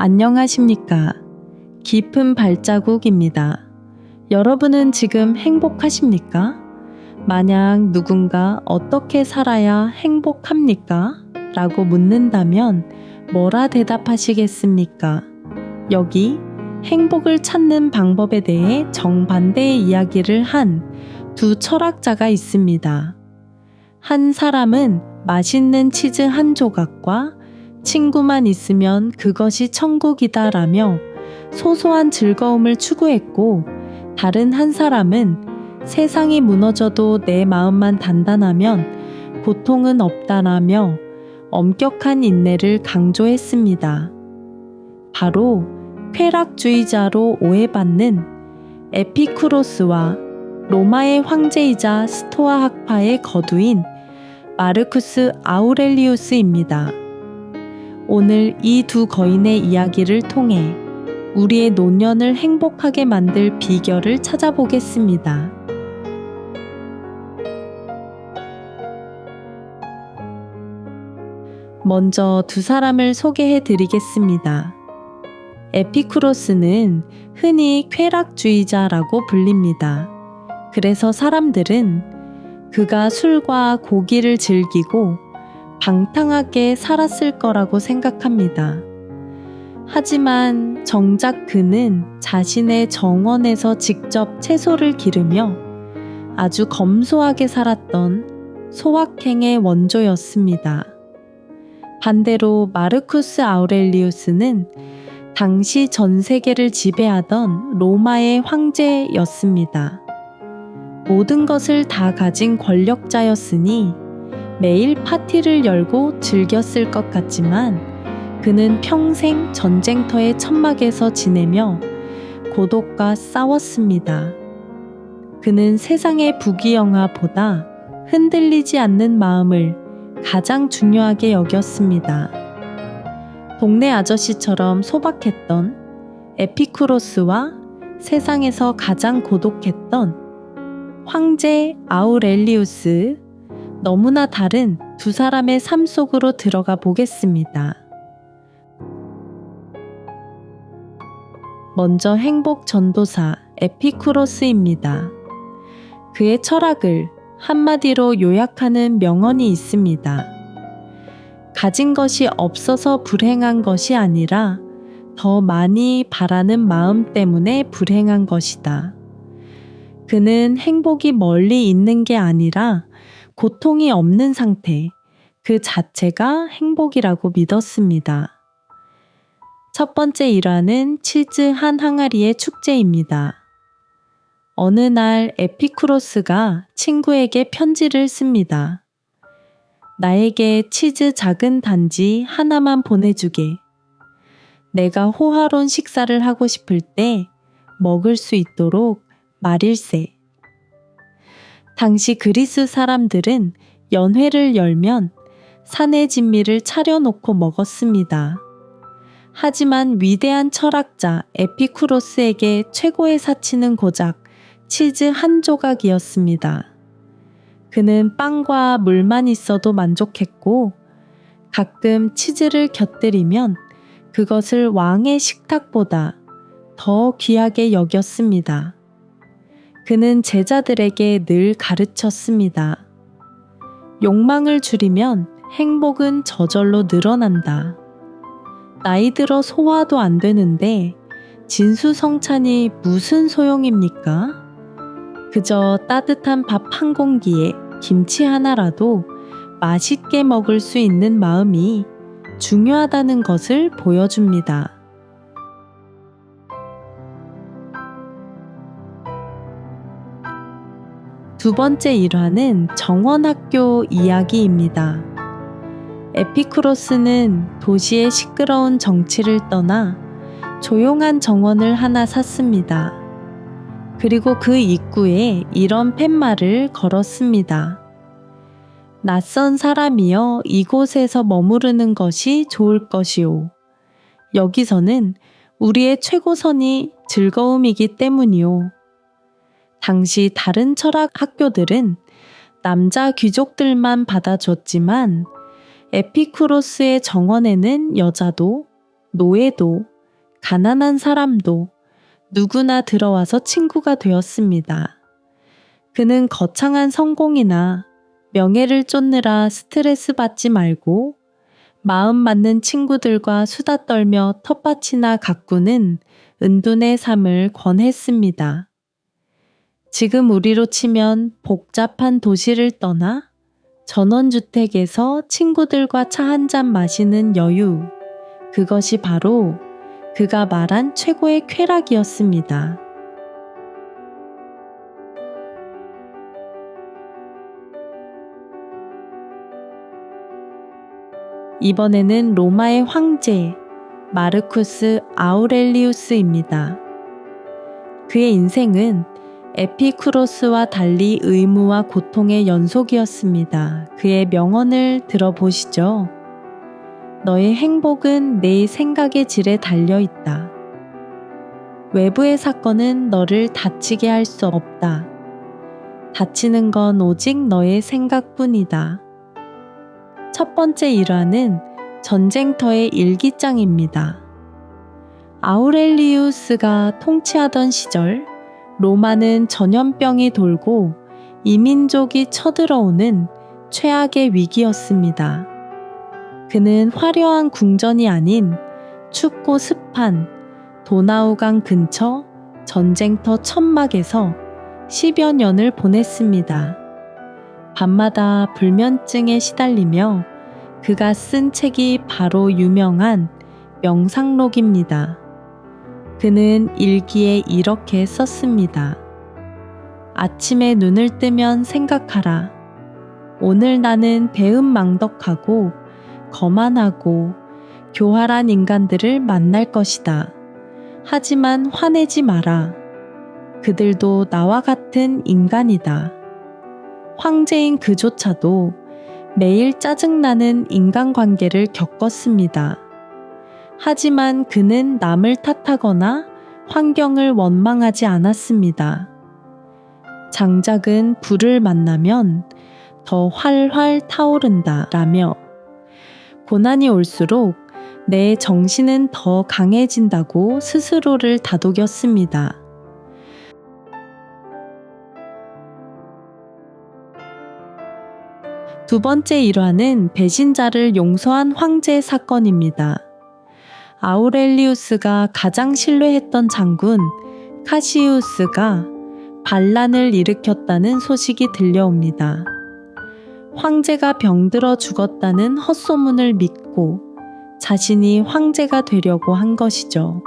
안녕하십니까. 깊은 발자국입니다. 여러분은 지금 행복하십니까? 만약 누군가 어떻게 살아야 행복합니까? 라고 묻는다면 뭐라 대답하시겠습니까? 여기 행복을 찾는 방법에 대해 정반대의 이야기를 한 두 철학자가 있습니다. 한 사람은 맛있는 치즈 한 조각과 친구만 있으면 그것이 천국이다 라며 소소한 즐거움을 추구했고 다른 한 사람은 세상이 무너져도 내 마음만 단단하면 고통은 없다라며 엄격한 인내를 강조했습니다. 바로 쾌락주의자로 오해받는 에피쿠로스와 로마의 황제이자 스토아 학파의 거두인 마르쿠스 아우렐리우스입니다. 오늘 이 두 거인의 이야기를 통해 우리의 노년을 행복하게 만들 비결을 찾아보겠습니다. 먼저 두 사람을 소개해 드리겠습니다. 에피쿠로스는 흔히 쾌락주의자라고 불립니다. 그래서 사람들은 그가 술과 고기를 즐기고 방탕하게 살았을 거라고 생각합니다. 하지만 정작 그는 자신의 정원에서 직접 채소를 기르며 아주 검소하게 살았던 소확행의 원조였습니다. 반대로 마르쿠스 아우렐리우스는 당시 전 세계를 지배하던 로마의 황제였습니다. 모든 것을 다 가진 권력자였으니 매일 파티를 열고 즐겼을 것 같지만 그는 평생 전쟁터의 천막에서 지내며 고독과 싸웠습니다. 그는 세상의 부귀영화보다 흔들리지 않는 마음을 가장 중요하게 여겼습니다. 동네 아저씨처럼 소박했던 에피쿠로스와 세상에서 가장 고독했던 황제 아우렐리우스 너무나 다른 두 사람의 삶 속으로 들어가 보겠습니다. 먼저 행복 전도사 에피쿠로스입니다. 그의 철학을 한마디로 요약하는 명언이 있습니다. 가진 것이 없어서 불행한 것이 아니라 더 많이 바라는 마음 때문에 불행한 것이다. 그는 행복이 멀리 있는 게 아니라 고통이 없는 상태, 그 자체가 행복이라고 믿었습니다. 첫 번째 일화는 치즈 한 항아리의 축제입니다. 어느 날 에피쿠로스가 친구에게 편지를 씁니다. 나에게 치즈 작은 단지 하나만 보내주게. 내가 호화로운 식사를 하고 싶을 때 먹을 수 있도록 말일세. 당시 그리스 사람들은 연회를 열면 산의 진미를 차려놓고 먹었습니다. 하지만 위대한 철학자 에피쿠로스에게 최고의 사치는 고작 치즈 한 조각이었습니다. 그는 빵과 물만 있어도 만족했고 가끔 치즈를 곁들이면 그것을 왕의 식탁보다 더 귀하게 여겼습니다. 그는 제자들에게 늘 가르쳤습니다. 욕망을 줄이면 행복은 저절로 늘어난다. 나이 들어 소화도 안 되는데 진수성찬이 무슨 소용입니까? 그저 따뜻한 밥 한 공기에 김치 하나라도 맛있게 먹을 수 있는 마음이 중요하다는 것을 보여줍니다. 두 번째 일화는 정원학교 이야기입니다. 에피쿠로스는 도시의 시끄러운 정치를 떠나 조용한 정원을 하나 샀습니다. 그리고 그 입구에 이런 팻말을 걸었습니다. 낯선 사람이여 이곳에서 머무르는 것이 좋을 것이오. 여기서는 우리의 최고선이 즐거움이기 때문이오. 당시 다른 철학 학교들은 남자 귀족들만 받아줬지만 에피쿠로스의 정원에는 여자도 노예도, 가난한 사람도 누구나 들어와서 친구가 되었습니다. 그는 거창한 성공이나 명예를 쫓느라 스트레스 받지 말고 마음 맞는 친구들과 수다 떨며 텃밭이나 가꾸는 은둔의 삶을 권했습니다. 지금 우리로 치면 복잡한 도시를 떠나 전원주택에서 친구들과 차 한 잔 마시는 여유. 그것이 바로 그가 말한 최고의 쾌락이었습니다. 이번에는 로마의 황제 마르쿠스 아우렐리우스입니다. 그의 인생은 에피쿠로스와 달리 의무와 고통의 연속이었습니다. 그의 명언을 들어보시죠. 너의 행복은 내 생각의 질에 달려 있다. 외부의 사건은 너를 다치게 할 수 없다. 다치는 건 오직 너의 생각뿐이다. 첫 번째 일화는 전쟁터의 일기장입니다. 아우렐리우스가 통치하던 시절 로마는 전염병이 돌고 이민족이 쳐들어오는 최악의 위기였습니다. 그는 화려한 궁전이 아닌 춥고 습한 도나우강 근처 전쟁터 천막에서 10여 년을 보냈습니다. 밤마다 불면증에 시달리며 그가 쓴 책이 바로 유명한 명상록입니다. 그는 일기에 이렇게 썼습니다. 아침에 눈을 뜨면 생각하라. 오늘 나는 배은망덕하고 거만하고 교활한 인간들을 만날 것이다. 하지만 화내지 마라. 그들도 나와 같은 인간이다. 황제인 그조차도 매일 짜증나는 인간관계를 겪었습니다. 하지만 그는 남을 탓하거나 환경을 원망하지 않았습니다. 장작은 불을 만나면 더 활활 타오른다 라며 고난이 올수록 내 정신은 더 강해진다고 스스로를 다독였습니다. 두 번째 일화는 배신자를 용서한 황제 사건입니다. 아우렐리우스가 가장 신뢰했던 장군 카시우스가 반란을 일으켰다는 소식이 들려옵니다. 황제가 병들어 죽었다는 헛소문을 믿고 자신이 황제가 되려고 한 것이죠.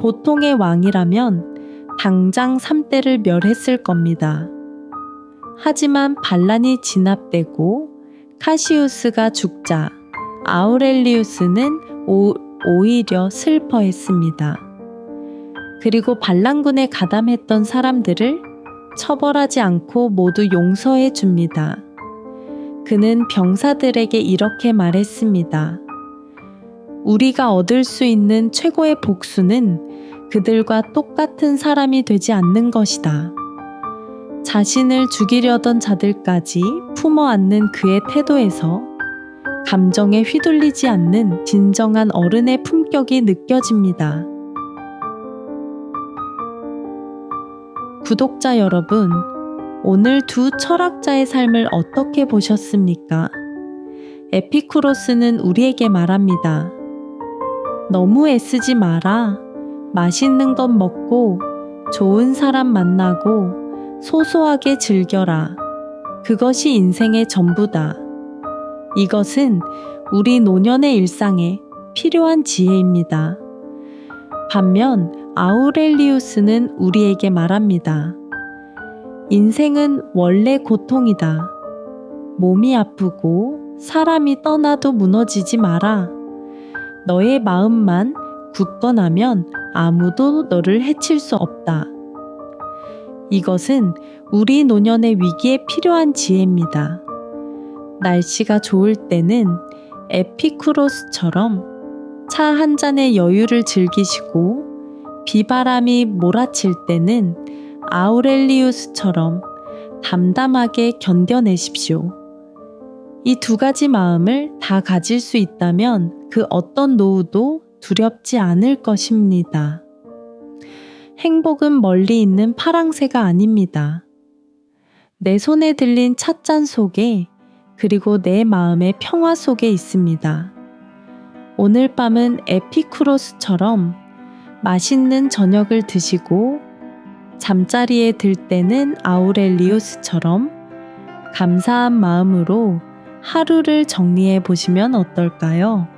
보통의 왕이라면 당장 3대를 멸했을 겁니다. 하지만 반란이 진압되고 카시우스가 죽자 아우렐리우스는 오, 오히려 슬퍼했습니다. 그리고 반란군에 가담했던 사람들을 처벌하지 않고 모두 용서해 줍니다. 그는 병사들에게 이렇게 말했습니다. 우리가 얻을 수 있는 최고의 복수는 그들과 똑같은 사람이 되지 않는 것이다. 자신을 죽이려던 자들까지 품어 안는 그의 태도에서 감정에 휘둘리지 않는 진정한 어른의 품격이 느껴집니다. 구독자 여러분, 오늘 두 철학자의 삶을 어떻게 보셨습니까? 에피쿠로스는 우리에게 말합니다. 너무 애쓰지 마라. 맛있는 것 먹고 좋은 사람 만나고 소소하게 즐겨라. 그것이 인생의 전부다. 이것은 우리 노년의 일상에 필요한 지혜입니다. 반면 아우렐리우스는 우리에게 말합니다. 인생은 원래 고통이다. 몸이 아프고 사람이 떠나도 무너지지 마라. 너의 마음만 굳건하면 아무도 너를 해칠 수 없다. 이것은 우리 노년의 위기에 필요한 지혜입니다. 날씨가 좋을 때는 에피쿠로스처럼 차 한 잔의 여유를 즐기시고 비바람이 몰아칠 때는 아우렐리우스처럼 담담하게 견뎌내십시오. 이 두 가지 마음을 다 가질 수 있다면 그 어떤 노후도 두렵지 않을 것입니다. 행복은 멀리 있는 파랑새가 아닙니다. 내 손에 들린 찻잔 속에 그리고 내 마음의 평화 속에 있습니다. 오늘 밤은 에피쿠로스처럼 맛있는 저녁을 드시고 잠자리에 들 때는 아우렐리우스처럼 감사한 마음으로 하루를 정리해 보시면 어떨까요?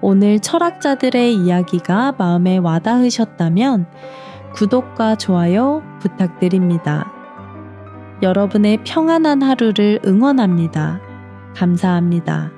오늘 철학자들의 이야기가 마음에 와닿으셨다면 구독과 좋아요 부탁드립니다. 여러분의 평안한 하루를 응원합니다. 감사합니다.